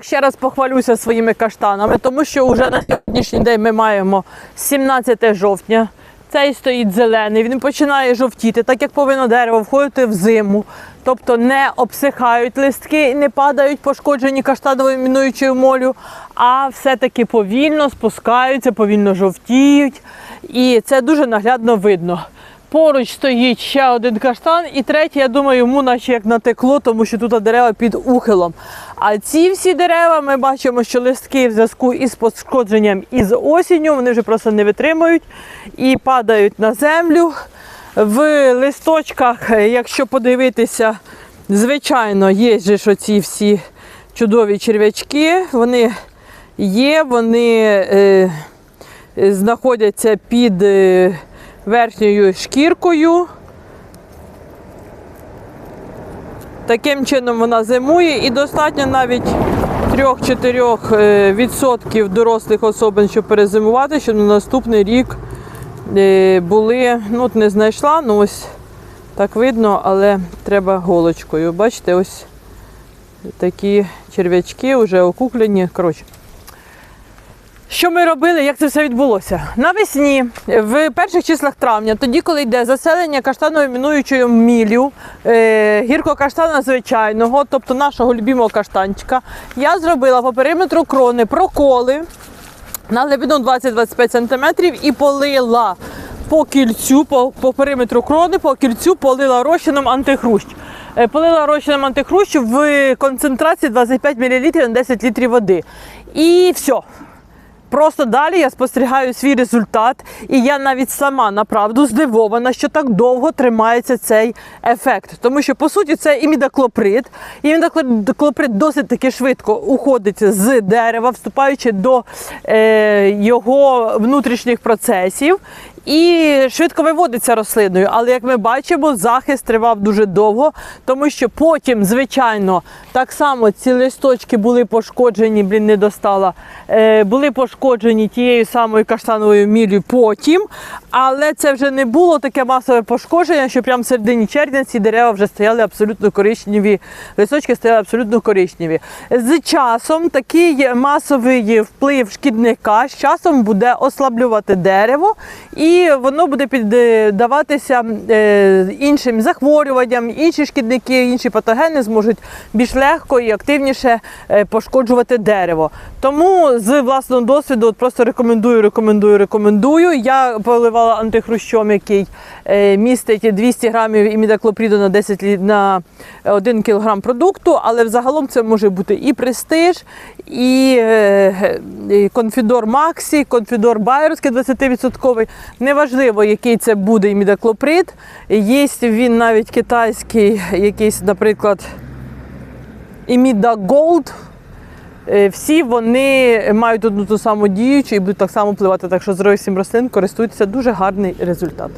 так ще раз похвалюся своїми каштанами, тому що вже на сьогоднішній день ми маємо 17 жовтня. Цей стоїть зелений, він починає жовтіти, так як повинно дерево входити в зиму. Тобто не обсихають листки не падають пошкоджені каштановою мінуючою молю, а все-таки повільно спускаються, повільно жовтіють. І це дуже наглядно видно. Поруч стоїть ще один каштан, і третій, я думаю, йому наче як натекло, тому що тут дерева під ухилом. А ці всі дерева ми бачимо, що листки в зв'язку із пошкодженням із осінню, вони вже просто не витримують і падають на землю. В листочках, якщо подивитися, звичайно, є ж оці всі чудові черв'ячки. Вони є, вони е, е, знаходяться під е, верхньою шкіркою. Таким чином вона зимує і достатньо навіть 3-4% відсотків дорослих особин, щоб перезимувати, щоб на наступний рік е, були, ну не знайшла, ну ось так видно, але треба голочкою. Бачите, ось такі черв'ячки вже окуклені. Коротше. Що ми робили, як це все відбулося? Навесні, в перших числах травня, тоді, коли йде заселення каштановою мінуючою міллю, е, гіркокаштана звичайного, тобто нашого любимого каштанчика, я зробила по периметру крони проколи на глибину 20-25 см і полила по кільцю, по, по периметру крони, по кільцю полила розчином антихрущ. Е, Полила розчином антихрущ в концентрації 25 мл на 10 літрів води. І все. Просто далі я спостерігаю свій результат, і я навіть сама направду здивована, що так довго тримається цей ефект. Тому що, по суті, це імідаклоприд. Імідаклоприд досить таки швидко уходить з дерева, вступаючи до е, його внутрішніх процесів. І швидко виводиться рослиною. Але як ми бачимо, захист тривав дуже довго, тому що потім, звичайно, так само ці листочки були пошкоджені, блін, не достала, е, були пошкоджені тією самою каштановою міллю потім. Але це вже не було таке масове пошкодження, що прямо в середині червня ці дерева вже стояли абсолютно коричневі, листочки стояли абсолютно коричневі. З часом такий масовий вплив шкідника з часом буде ослаблювати дерево, і воно буде піддаватися е, іншим захворюванням, інші шкідники, інші патогени зможуть більш легко і активніше е, пошкоджувати дерево. Тому з власного досвіду просто рекомендую, рекомендую, рекомендую. Я поливала антихрущом, який е, містить 200 грамів імідаклопріду на 10 лі- на 1 кг продукту, але взагалом це може бути і престиж, і, і конфідор Максі, конфідор Байерський 20%. Неважливо, який це буде імідаклоприд. Є він навіть китайський, якийсь, наприклад, Іміда Голд. Е, Всі вони мають одну ту саму діючу і будуть так само впливати. Так що здоров'я всім рослин користуються дуже гарний результат.